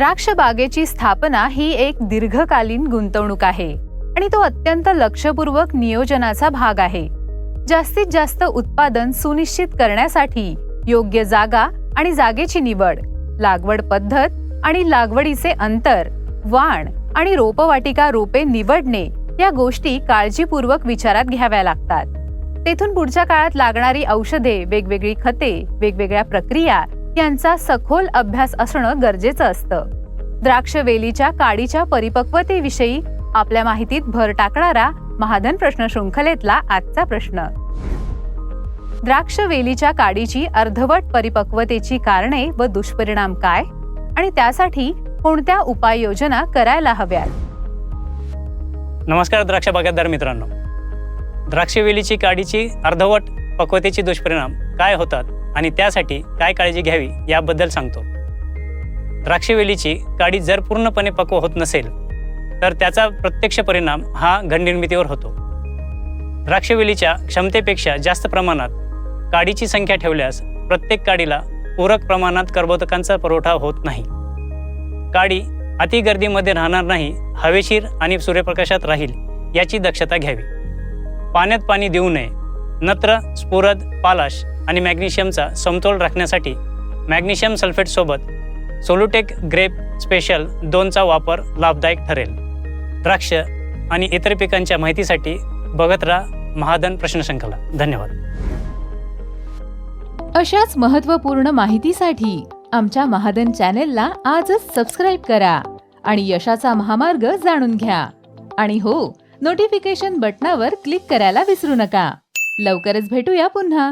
द्राक्ष बागेची स्थापना ही एक दीर्घकालीन गुंतवणूक आहे आणि तो अत्यंत लक्षपूर्वक नियोजनाचा भाग आहे. जास्तीत जास्त उत्पादन सुनिश्चित करण्यासाठी योग्य जागा आणि जागेची निवड लागवड पद्धत आणि लागवडीचे अंतर वाण आणि रोपवाटिका रोपे निवडणे या गोष्टी काळजीपूर्वक विचारात घ्याव्या लागतात. तेथून पुढच्या काळात लागणारी औषधे वेगवेगळी खते वेगवेगळ्या प्रक्रिया यांचा सखोल अभ्यास असणं गरजेचं असतं. द्राक्ष वेलीच्या काडीच्या परिपक्वतेविषयी आपल्या माहितीत भर टाकणारा महाधन प्रश्न शृंखलेतला आजचा प्रश्न. द्राक्ष वेलीच्या काडीची अर्धवट परिपक्वतेची कारणे व दुष्परिणाम काय? आणि त्यासाठी कोणत्या उपाययोजना करायला हव्यात? नमस्कार द्राक्ष बागायतदार मित्रांनो. द्राक्षवेलीची काडीची अर्धवट पक्वतेची दुष्परिणाम काय होतात? आणि त्यासाठी काय काळजी घ्यावी याबद्दल सांगतो. द्राक्षवेलीची काडी जर पूर्णपणे पक्व होत नसेल तर त्याचा प्रत्यक्ष परिणाम हा घननिर्मितीवर होतो. द्राक्षवेलीच्या क्षमतेपेक्षा जास्त प्रमाणात काडीची संख्या ठेवल्यास प्रत्येक काडीला पूरक प्रमाणात कर्बोदकांचा पुरवठा होत नाही. काडी अतिगर्दीमध्ये राहणार नाही हवेशीर आणि सूर्यप्रकाशात राहील याची दक्षता घ्यावी. पाण्यात पाणी देऊ नये नत्र स्फुरद पालाश आणि मॅग्नेशियमचा समतोल राखण्यासाठी मॅग्नेशियम सल्फेटसोबत सोलुटेक ग्रेप स्पेशल दोनचा वापर लाभदायक ठरेल. द्राक्ष आणि इतर पिकांच्या माहितीसाठी बघत राहा महादन प्रश्नशंखला धन्यवाद. अशाच महत्त्वपूर्ण माहितीसाठी आमच्या महादन चॅनेलला आजच सबस्क्राईब करा आणि यशाचा महामार्ग जाणून घ्या. आणि हो नोटिफिकेशन बटनावर क्लिक करायला विसरू नका. लवकरच भेटूया पुन्हा.